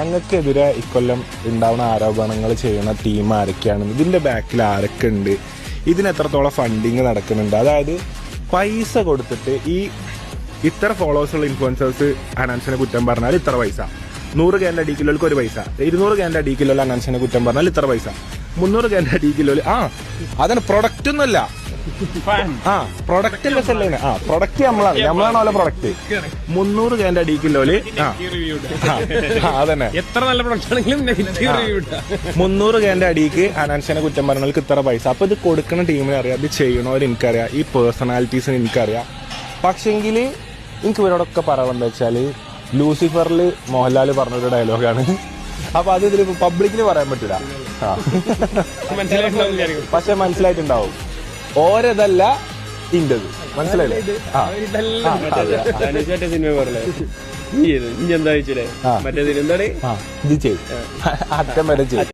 ഞങ്ങൾക്കെതിരെ ഇക്കൊല്ലം ഉണ്ടാവുന്ന ആരോപണങ്ങൾ ചെയ്യുന്ന ടീം ആരൊക്കെയാണ് ഇതിന്റെ ബാക്കിൽ ആരൊക്കെ ഉണ്ട് ഇതിന് എത്രത്തോളം ഫണ്ടിങ് നടക്കുന്നുണ്ട്? അതായത് പൈസ കൊടുത്തിട്ട് ഈ ഇത്ര ഫോളോവേഴ്സ് ഉള്ള ഇൻഫ്ലുവൻസേഴ്സ് അനാൻസിനെ കുറ്റം പറഞ്ഞാൽ ഇത്ര പൈസ. നൂറ് കേന്റെ അടി ഒരു പൈസ. ഇരുന്നൂറ് കേന്റെ അടി കിലോയിൽ അനാൻസിനെ കുറ്റം പറഞ്ഞാൽ ഇത്ര പൈസ. മുന്നൂറ് കേന്റെ അടി കിലോയിൽ ആ അതാണ് പ്രൊഡക്റ്റ് ഒന്നുമല്ല. ആ പ്രൊഡക്റ്റ് സെല്ലിന് ആ പ്രൊഡക്റ്റ് നമ്മളാണ് നമ്മളാണ് ഓലെ പ്രൊഡക്റ്റ് മുന്നൂറ് കേന്റെ അടി ആ. ആ, ആ, അതന്നെ. എത്ര നല്ല പ്രൊഡക്റ്റ് ആണെങ്കിലും മുന്നൂറ് കേന്റെ അടിക്ക് അനാൻസിനെ കുറ്റം പറഞ്ഞവർക്ക് ഇത്ര പൈസ. അപ്പൊ ഇത് കൊടുക്കുന്ന ടീമിനെ അറിയാം ഇത് ചെയ്യണവർ എനിക്കറിയാം ഈ പേഴ്സണാലിറ്റീസിന് എനിക്കറിയാം. പക്ഷെങ്കിൽ എനിക്ക് ഇവരോടൊക്കെ പറയാൻ വെച്ചാൽ ലൂസിഫറിൽ മോഹൻലാൽ പറഞ്ഞൊരു ഡയലോഗാണ് അപ്പൊ അത് ഇതിൽ പബ്ലിക്കിന് പറയാൻ പറ്റില്ല പക്ഷെ മനസ്സിലായിട്ടുണ്ടാവും. ഓരതല്ല ഇന്റത്. മനസ്സിലായില്ലേ? സിനിമ ഈ ഇത് ഇനി എന്താ വെച്ചില്ലേ ആ. എന്താണ്? ഇത് ചെയ്യും. അറ്റം വരെ ചെയ്യും.